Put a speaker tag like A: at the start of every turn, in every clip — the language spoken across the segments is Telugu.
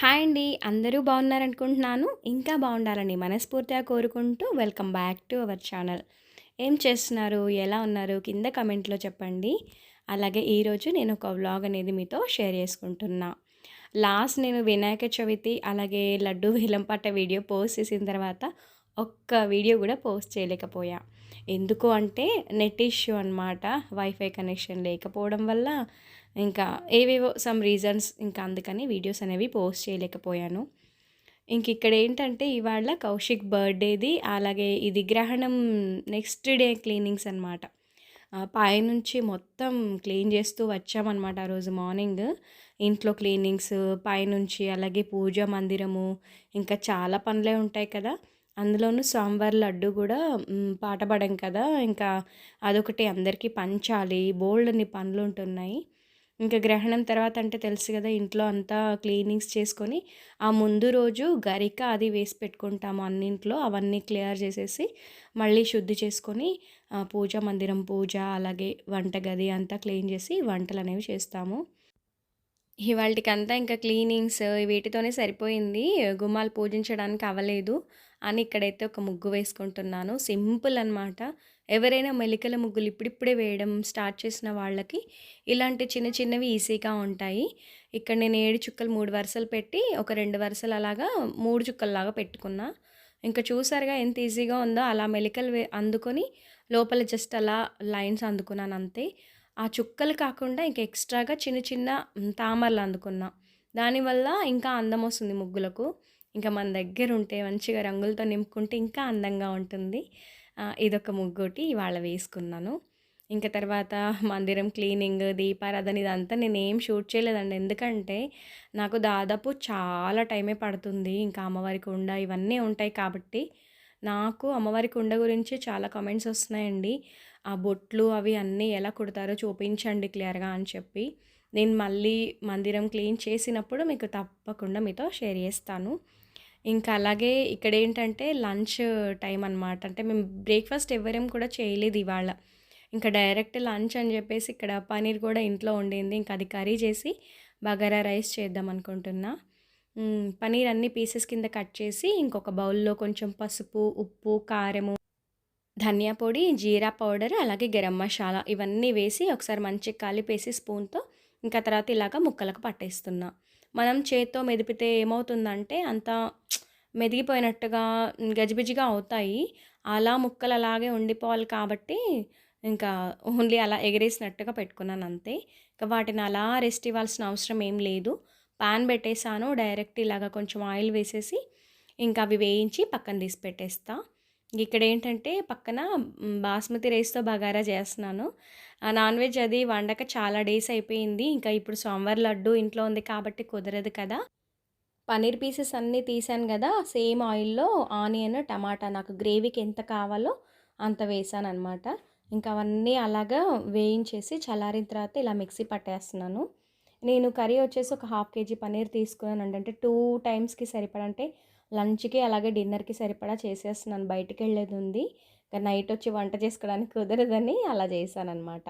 A: హాయ్ అండి. అందరూ బాగున్నారనుకుంటున్నాను. ఇంకా బాగుండాలని మనస్ఫూర్తిగా కోరుకుంటూ welcome back to our channel. ఏం చేస్తున్నారు? ఎలా ఉన్నారు? కింద కమెంట్లో చెప్పండి. అలాగే ఈరోజు నేను ఒక వ్లాగ్ అనేది మీతో షేర్ చేసుకుంటున్నా. లాస్ట్ నేను వినాయక చవితి అలాగే లడ్డు వేలంపాట వీడియో పోస్ట్ చేసిన తర్వాత ఒక్క వీడియో కూడా పోస్ట్ చేయలేకపోయా. ఎందుకు అంటే నెట్ ఇష్యూ అనమాట వైఫై కనెక్షన్ లేకపోవడం వల్ల ఇంకా ఏవేవో సమ్ రీజన్స్ ఇంకా అందుకని వీడియోస్ అనేవి పోస్ట్ చేయలేకపోయాను. ఇంక ఇక్కడ ఏంటంటే ఇవాళ కౌశిక్ బర్త్డేది అలాగే ఇది గ్రహణం నెక్స్ట్ డే క్లీనింగ్స్ అనమాట పైనుంచి మొత్తం క్లీన్ చేస్తూ వచ్చామన్నమాట ఆ రోజు మార్నింగ్ ఇంట్లో క్లీనింగ్స్ పైనుంచి అలాగే పూజ మందిరము ఇంకా చాలా పనులే ఉంటాయి కదా. అందులోనూ స్వామివారి లడ్డు కూడా పాటపడం కదా. ఇంకా అదొకటి అందరికీ పంచాలి బోల్డ్ అన్ని పనులు ఉంటున్నాయి. ఇంకా గ్రహణం తర్వాత అంటే తెలుసు కదా ఇంట్లో అంతా క్లీనింగ్స్ చేసుకొని ఆ ముందు రోజు గరిక అది వేసి పెట్టుకుంటాము అన్నింట్లో అవన్నీ క్లియర్ చేసేసి మళ్ళీ శుద్ధి చేసుకొని పూజ మందిరం పూజ అలాగే వంటగది అంతా క్లీన్ చేసి వంటలు అనేవి చేస్తాము. ఇవాళకంతా ఇంకా క్లీనింగ్స్ వీటితోనే సరిపోయింది. గుమ్మాలు పూజించడానికి అవ్వలేదు అని ఇక్కడైతే ఒక ముగ్గు వేసుకుంటున్నాను. సింపుల్ అనమాట ఎవరైనా మెలికల ముగ్గులు ఇప్పుడిప్పుడే వేయడం స్టార్ట్ చేసిన వాళ్ళకి ఇలాంటి చిన్న చిన్నవి ఈజీగా ఉంటాయి. ఇక్కడ నేను ఏడు చుక్కలు మూడు వరుసలు పెట్టి ఒక రెండు వరుసలు అలాగా మూడు చుక్కల్లాగా పెట్టుకున్నా. ఇంకా చూసారుగా ఎంత ఈజీగా ఉందో అలా మెలికలు వే అందుకొని లోపల జస్ట్ అలా లైన్స్ అందుకున్నాను అంతే. ఆ చుక్కలు కాకుండా ఇంకా ఎక్స్ట్రాగా చిన్న చిన్న తామరలు అందుకున్నా. దానివల్ల ఇంకా అందం వస్తుంది ముగ్గులకు. ఇంకా మన దగ్గర ఉంటే మంచిగా రంగులతో నింపుకుంటే ఇంకా అందంగా ఉంటుంది. ఇదొక ముగ్గోటి ఇవాళ వేసుకున్నాను. ఇంకా తర్వాత మందిరం క్లీనింగ్ దీపారాధన ఇదంతా నేను ఏం షూట్ చేయలేదండి. ఎందుకంటే నాకు దాదాపు చాలా టైమే పడుతుంది. ఇంకా అమ్మవారి కుండ ఇవన్నీ ఉంటాయి కాబట్టి నాకు అమ్మవారి కుండ గురించి చాలా కమెంట్స్ వస్తున్నాయండి. ఆ బొట్లు అవి అన్నీ ఎలా కుడతారో చూపించండి క్లియర్గా అని చెప్పి. నేను మళ్ళీ మందిరం క్లీన్ చేసినప్పుడు మీకు తప్పకుండా మీతో షేర్ చేస్తాను. ఇంకా అలాగే ఇక్కడ ఏంటంటే లంచ్ టైం అనమాట అంటే మేము బ్రేక్ఫాస్ట్ ఎవరేం కూడా చేయలేదు ఇవాళ. ఇంకా డైరెక్ట్ లంచ్ అని చెప్పేసి ఇక్కడ పనీర్ కూడా ఇంట్లో ఉండింది ఇంకా అది కర్రీ చేసి బగారా రైస్ చేద్దాం అనుకుంటున్నా. పనీర్ అన్ని పీసెస్ కింద కట్ చేసి ఇంకొక బౌల్లో కొంచెం పసుపు ఉప్పు కారము ధనియా పొడి జీరా పౌడర్ అలాగే గరం మసాలా ఇవన్నీ వేసి ఒకసారి మంచిగా కలిపేసి స్పూన్తో ఇంకా తర్వాత ఇలాగ ముక్కలకు పట్టేస్తున్నా. మనం చేత్తో మెదిపితే ఏమవుతుందంటే అంత మెదిగిపోయినట్టుగా గజిబిజిగా అవుతాయి. అలా ముక్కలు అలాగే ఉండిపోవాలి కాబట్టి ఇంకా ఓన్లీ అలా ఎగరేసినట్టుగా పెట్టుకున్నాను అంతే. ఇంకా వాటిని అలా రెస్ట్ ఇవ్వాల్సిన అవసరం ఏం లేదు. పాన్ పెట్టేసాను డైరెక్ట్ ఇలాగ కొంచెం ఆయిల్ వేసేసి ఇంకా అవి వేయించి పక్కన తీసి పెట్టేస్తాను ఇక్కడ ఏంటంటే పక్కన బాస్మతి రైస్తో బగారా చేస్తున్నాను. నాన్ వెజ్ అది వండక చాలా డేస్ అయిపోయింది. ఇంకా ఇప్పుడు సోమవారం లడ్డు ఇంట్లో ఉంది కాబట్టి కుదరదు కదా. పన్నీర్ పీసెస్ అన్నీ తీసాను కదా. సేమ్ ఆయిల్లో ఆనియన్ టమాటా నాకు గ్రేవీకి ఎంత కావాలో అంత వేసాను అనమాట ఇంకా అవన్నీ అలాగా వేయించేసి చల్లారిన తర్వాత ఇలా మిక్సీ పట్టేస్తున్నాను. నేను కర్రీ వచ్చేసి ఒక హాఫ్ కేజీ పన్నీర్ తీసుకున్నాను అంటే టూ టైమ్స్కి సరిపడంటే లంచ్కి అలాగే డిన్నర్కి సరిపడా చేసేస్తున్నాను. బయటికి వెళ్ళేది ఉంది నైట్ వచ్చి వంట చేసుకోవడానికి కుదరదని అలా చేశాను అనమాట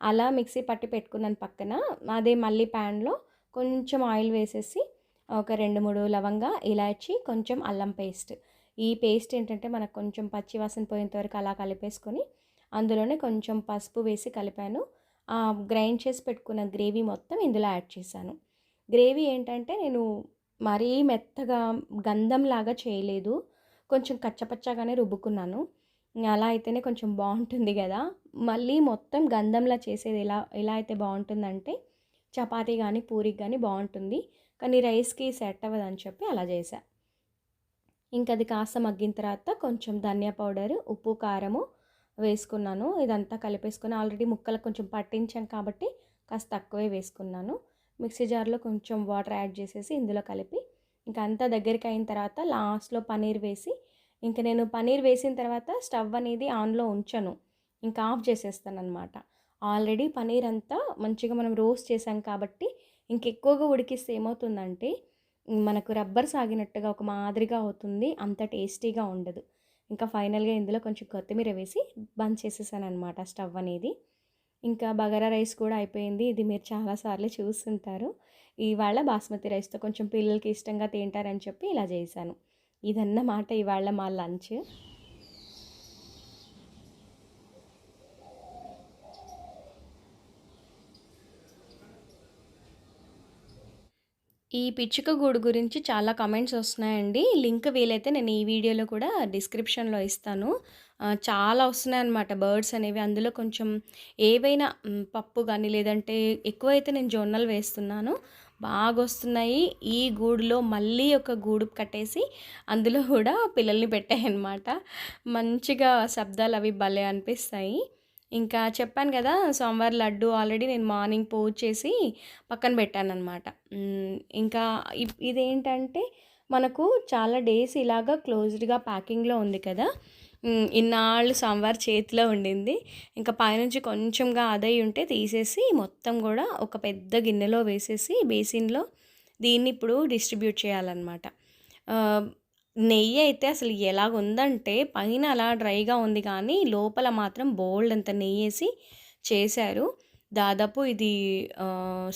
A: అలా మిక్సీ పట్టి పెట్టుకున్నాను పక్కన. అదే మళ్ళీ ప్యాన్లో కొంచెం ఆయిల్ వేసేసి ఒక రెండు మూడు లవంగా ఇలాచి కొంచెం అల్లం పేస్ట్. ఈ పేస్ట్ ఏంటంటే మనకు కొంచెం పచ్చి వాసన పోయేంత వరకు అలా కలిపేసుకొని అందులోనే కొంచెం పసుపు వేసి కలిపాను. గ్రైండ్ చేసి పెట్టుకున్న గ్రేవీ మొత్తం ఇందులో యాడ్ చేశాను. గ్రేవీ ఏంటంటే నేను మరీ మెత్తగా గంధంలాగా చేయలేదు. కొంచెం కచ్చపచ్చగానే రుబ్బుకున్నాను. అలా అయితేనే కొంచెం బాగుంటుంది కదా. మళ్ళీ మొత్తం గంధంలా చేసేది ఎలా ఎలా అయితే బాగుంటుందంటే చపాతీ కానీ పూరికి కానీ బాగుంటుంది. కానీ రైస్కి సెట్ అవ్వదని చెప్పి అలా చేసా ఇంకా అది కాస్త మగ్గిన తర్వాత కొంచెం ధనియా పౌడర్ ఉప్పు కారము వేసుకున్నాను. ఇదంతా కలిపేసుకుని ఆల్రెడీ ముక్కలకు కొంచెం పట్టించాం కాబట్టి కాస్త తక్కువే వేసుకున్నాను. మిక్సీ జార్లో కొంచెం వాటర్ యాడ్ చేసేసి ఇందులో కలిపి ఇంకా అంతా దగ్గరికి అయిన తర్వాత లాస్ట్లో పనీర్ వేసి ఇంకా నేను పనీర్ వేసిన తర్వాత స్టవ్ అనేది ఆన్లో ఉంచను. ఇంకా ఆఫ్ చేసేస్తాను అనమాట ఆల్రెడీ పనీర్ అంతా మంచిగా మనం రోస్ట్ చేసాం కాబట్టి ఇంకెక్కువగా ఉడికిస్తే ఏమవుతుందంటే మనకు రబ్బర్ సాగినట్టుగా ఒక మాదిరిగా అవుతుంది అంత టేస్టీగా ఉండదు. ఇంకా ఫైనల్గా ఇందులో కొంచెం కొత్తిమీర వేసి బంద్ చేసేసాను అనమాట స్టవ్ అనేది. ఇంకా బగారా రైస్ కూడా అయిపోయింది. ఇది మీరు చాలాసార్లు చూస్తుంటారు ఇవాళ బాస్మతి రైస్తో కొంచెం పిల్లలకి ఇష్టంగా తింటారని చెప్పి ఇలా చేశాను. ఇదన్నమాట ఇవాళ మా లంచ్. ఈ పిచ్చుక గూడు గురించి చాలా కమెంట్స్ వస్తున్నాయండి. లింక్ వీలైతే నేను ఈ వీడియోలో కూడా డిస్క్రిప్షన్లో ఇస్తాను. చాలా వస్తున్నాయి అన్నమాట బర్డ్స్ అనేవి. అందులో కొంచెం ఏవైనా పప్పు కానీ లేదంటే ఎక్కువైతే నేను జొన్నలు వేస్తున్నాను. బాగా వస్తున్నాయి ఈ గూడులో మళ్ళీ ఒక గూడు కట్టేసి అందులో కూడా పిల్లల్ని పెట్టాయన్నమాట. మంచిగా శబ్దాలు అవి భలే అనిపిస్తాయి. ఇంకా చెప్పాను కదా సోమవారం లడ్డు ఆల్రెడీ నేను మార్నింగ్ పూజ చేసి పక్కన పెట్టాను అనమాట ఇంకా ఇదేంటంటే మనకు చాలా డేస్ ఇలాగా క్లోజ్డ్గా ప్యాకింగ్లో ఉంది కదా ఇన్నాళ్ళు సాంబార్ చేతిలో ఉండింది. ఇంకా పైనుంచి కొంచెంగా అదై ఉంటే తీసేసి మొత్తం కూడా ఒక పెద్ద గిన్నెలో వేసేసి బేసిన్లో దీన్ని ఇప్పుడు డిస్ట్రిబ్యూట్ చేయాలన్నమాట. నెయ్యి అయితే అసలు ఎలాగ ఉందంటే పైన అలా డ్రైగా ఉంది కానీ లోపల మాత్రం బోల్డ్ అంత నెయ్యి వేసి చేశారు. దాదాపు ఇది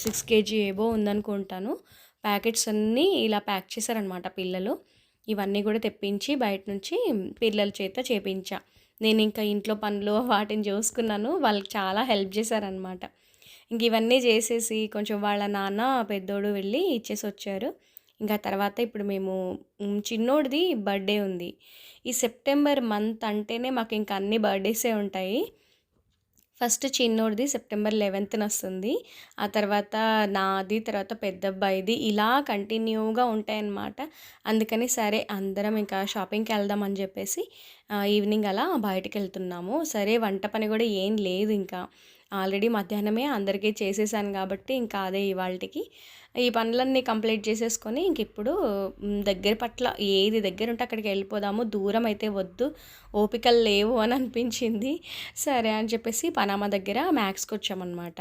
A: సిక్స్ కేజీ ఏవో ఉందనుకుంటాను. ప్యాకెట్స్ అన్నీ ఇలా ప్యాక్ చేశారనమాట పిల్లలు. ఇవన్నీ కూడా తెప్పించి బయట నుంచి పిల్లల చేత చేపించా. నేను ఇంకా ఇంట్లో పనులు వాటిని చూసుకున్నాను. వాళ్ళకి చాలా హెల్ప్ చేశారనమాట ఇంక ఇవన్నీ చేసేసి కొంచెం వాళ్ళ నాన్న పెద్దోడు వెళ్ళి ఇచ్చేసి వచ్చారు. ఇంకా తర్వాత ఇప్పుడు మేము చిన్నోడిది బర్త్డే ఉంది. ఈ సెప్టెంబర్ మంత్ అంటేనే మాకు ఇంకా అన్ని బర్త్డేసే ఉంటాయి. ఫస్ట్ చిన్నోడిది సెప్టెంబర్ లెవెన్త్న వస్తుంది. ఆ తర్వాత నాది తర్వాత పెద్ద అబ్బాయిది ఇలా కంటిన్యూగా ఉంటాయన్నమాట. అందుకని సరే అందరం ఇంకా షాపింగ్కి వెళ్దాం అని చెప్పేసి ఈవినింగ్ అలా బయటికి వెళ్తున్నాము సరే వంట పని కూడా ఏం లేదు ఇంకా. ఆల్రెడీ మధ్యాహ్నమే అందరికీ చేసేసాను కాబట్టి ఇంకా అదే ఇవాళకి ఈ పనులన్నీ కంప్లీట్ చేసేసుకొని ఇంక ఇప్పుడు దగ్గర పట్ల ఏది దగ్గర ఉంటే అక్కడికి వెళ్ళిపోదాము. దూరం అయితే వద్దు. ఓపికలు లేవు అని అనిపించింది. సరే అని చెప్పేసి పనామా దగ్గర మ్యాక్స్కి వచ్చామన్నమాట.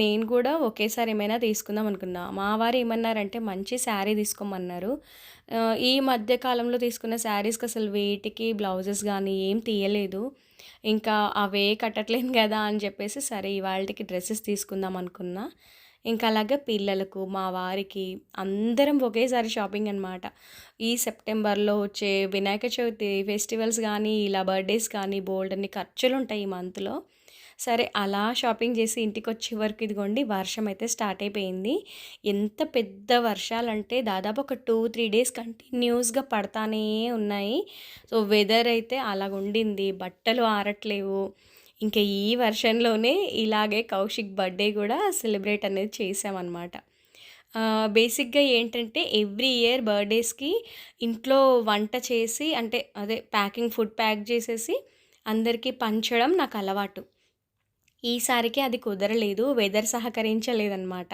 A: నేను కూడా ఒకేసారి ఏమైనా తీసుకుందాం అనుకున్నా. మా వారు ఏమన్నారంటే మంచి శారీ తీసుకోమన్నారు. ఈ మధ్య కాలంలో తీసుకున్న శారీస్కి అసలు వేటికి బ్లౌజెస్ కానీ ఏం తీయలేదు. ఇంకా అవే కట్టట్లేను కదా అని చెప్పేసి సరే ఇవాళకి డ్రెస్సెస్ తీసుకుందాం అనుకున్నా. ఇంకా అలాగే పిల్లలకు మా వారికి అందరం ఒకేసారి షాపింగ్ అనమాట ఈ సెప్టెంబర్లో వచ్చే వినాయక చవితి ఫెస్టివల్స్ కానీ ఇలా బర్త్డేస్ కానీ బోల్డ్ అన్ని ఖర్చులు ఉంటాయి ఈ మంత్లో. సరే అలా షాపింగ్ చేసి ఇంటికి వచ్చే వరకు ఇదిగోండి వర్షం అయితే స్టార్ట్ అయిపోయింది. ఎంత పెద్ద వర్షాలంటే దాదాపు ఒక టూ త్రీ డేస్ కంటిన్యూస్గా పడతానే ఉన్నాయి. సో వెదర్ అయితే అలాగ ఉండింది బట్టలు ఆరట్లేవు. ఇంకా ఈ వర్షంలోనే ఇలాగే కౌశిక్ బర్త్డే కూడా సెలబ్రేట్ అనేది చేసామన్నమాట. బేసిక్గా ఏంటంటే ఎవ్రీ ఇయర్ బర్త్డేస్కి ఇంట్లో వంట చేసి అంటే అదే ప్యాకింగ్ ఫుడ్ ప్యాక్ చేసేసి అందరికీ పంచడం నాకు అలవాటు. ఈసారికి అది కుదరలేదు వెదర్ సహకరించలేదన్నమాట.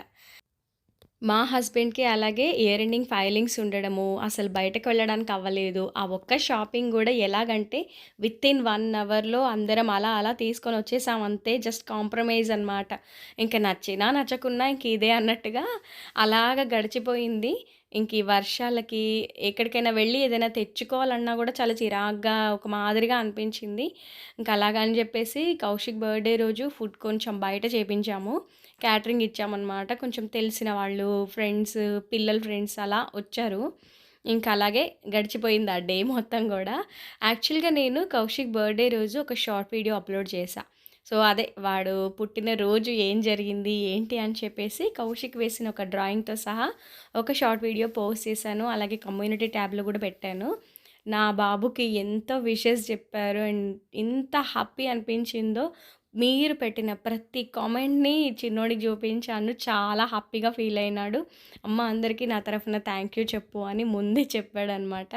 A: మా హస్బెండ్కి అలాగే ఇయర్ ఎండింగ్ ఫైలింగ్స్ ఉండడము అసలు బయటకు వెళ్ళడానికి అవ్వలేదు. ఆ ఒక్క షాపింగ్ కూడా ఎలాగంటే విత్ ఇన్ వన్ అవర్లో అందరం అలా అలా తీసుకొని వచ్చేసాం అంతే జస్ట్ కాంప్రమైజ్ అనమాట ఇంకా నచ్చినా నచ్చకున్నా ఇంక ఇదే అన్నట్టుగా అలాగ గడిచిపోయింది. ఇంక ఈ వర్షాలకి ఎక్కడికైనా వెళ్ళి ఏదైనా తెచ్చుకోవాలన్నా కూడా చాలా చిరాగ్గా ఒక మాదిరిగా అనిపించింది. ఇంకా అలాగని చెప్పేసి కౌశిక్ బర్త్డే రోజు ఫుడ్ కొంచెం బయట చేపించాము. క్యాటరింగ్ ఇచ్చామన్నమాట. కొంచెం తెలిసిన వాళ్ళు ఫ్రెండ్స్ పిల్లల ఫ్రెండ్స్ అలా వచ్చారు. ఇంకా అలాగే గడిచిపోయింది ఆ డే మొత్తం కూడా. యాక్చువల్గా నేను కౌశిక్ బర్త్డే రోజు ఒక షార్ట్ వీడియో అప్లోడ్ చేశాను సో అదే వాడు పుట్టిన రోజు ఏం జరిగింది ఏంటి అని చెప్పేసి కౌశిక్ వేసిన ఒక డ్రాయింగ్తో సహా ఒక షార్ట్ వీడియో పోస్ట్ చేశాను. అలాగే కమ్యూనిటీ ట్యాబ్లో కూడా పెట్టాను. నా బాబుకి ఎంతో విషెస్ చెప్పారు అండ్ ఎంత హ్యాపీ అనిపించిందో మీరు పెట్టిన ప్రతి కామెంట్ని చిన్నోడికి చూపించాను. చాలా హ్యాపీగా ఫీల్ అయినాడు. అమ్మ అందరికీ నా తరఫున థ్యాంక్ యూ చెప్పు అని ముందే చెప్పాడనమాట.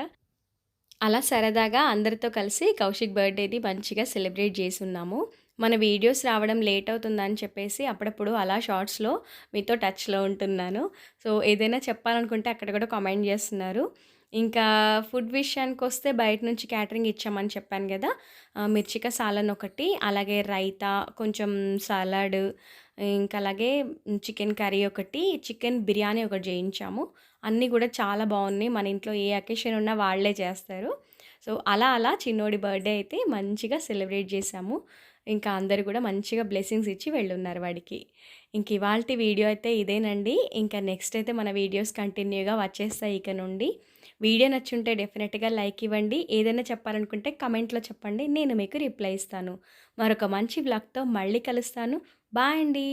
A: అలా సరదాగా అందరితో కలిసి కౌశిక్ బర్త్డేది మంచిగా సెలబ్రేట్ చేసి ఉన్నాము మన వీడియోస్ రావడం లేట్ అవుతుందని చెప్పేసి అప్పుడప్పుడు అలా షార్ట్స్లో మీతో టచ్లో ఉంటున్నాను. సో ఏదైనా చెప్పాలనుకుంటే అక్కడ కూడా కామెంట్ చేస్తున్నారు. ఇంకా ఫుడ్ విషయానికి వస్తే బయట నుంచి క్యాటరింగ్ ఇచ్చామని చెప్పాను కదా. మిర్చిక సాలన్ ఒకటి అలాగే రైతా కొంచెం సలాడ్ ఇంకా అలాగే చికెన్ కర్రీ ఒకటి చికెన్ బిర్యానీ ఒకటి చేయించాము. అన్నీ కూడా చాలా బాగున్నాయి. మన ఇంట్లో ఏ అకేషన్ ఉన్నా వాళ్ళే చేస్తారు. సో అలా అలా చిన్నోడి బర్త్డే అయితే మంచిగా సెలబ్రేట్ చేసాము ఇంకా అందరు కూడా మంచిగా బ్లెస్సింగ్స్ ఇచ్చి వెళ్ళున్నారు వాడికి. ఇంక ఇవాల్టి వీడియో అయితే ఇదేనండి. ఇంకా నెక్స్ట్ అయితే మన వీడియోస్ కంటిన్యూగా వచ్చేస్తాయి ఇక నుండి. వీడియో నచ్చుంటే డెఫినెట్గా లైక్ ఇవ్వండి. ఏదైనా చెప్పాలనుకుంటే కమెంట్లో చెప్పండి. నేను మీకు రిప్లై ఇస్తాను. మరొక మంచి బ్లాగ్తో మళ్ళీ కలుస్తాను. బాయ్ అండి.